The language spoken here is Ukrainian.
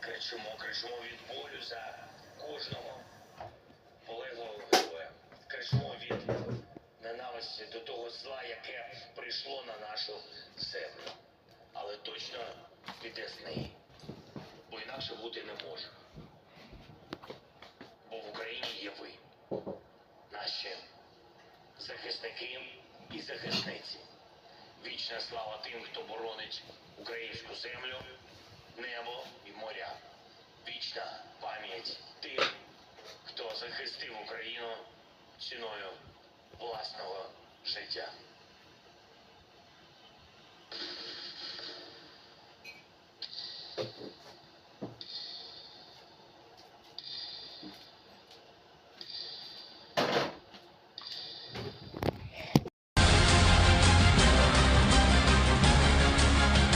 кричимо, кричимо від болю за кожного полеглого героя. Кричимо від ненависті до того зла, яке прийшло на нашу землю. Але точно піде з неї. Бо інакше бути не може. Бо в Україні є ви, наші захисники і захисниці. Вічна слава тим, хто боронить українську землю, небо і моря. Вічна пам'ять тим, хто захистив Україну ціною власного життя.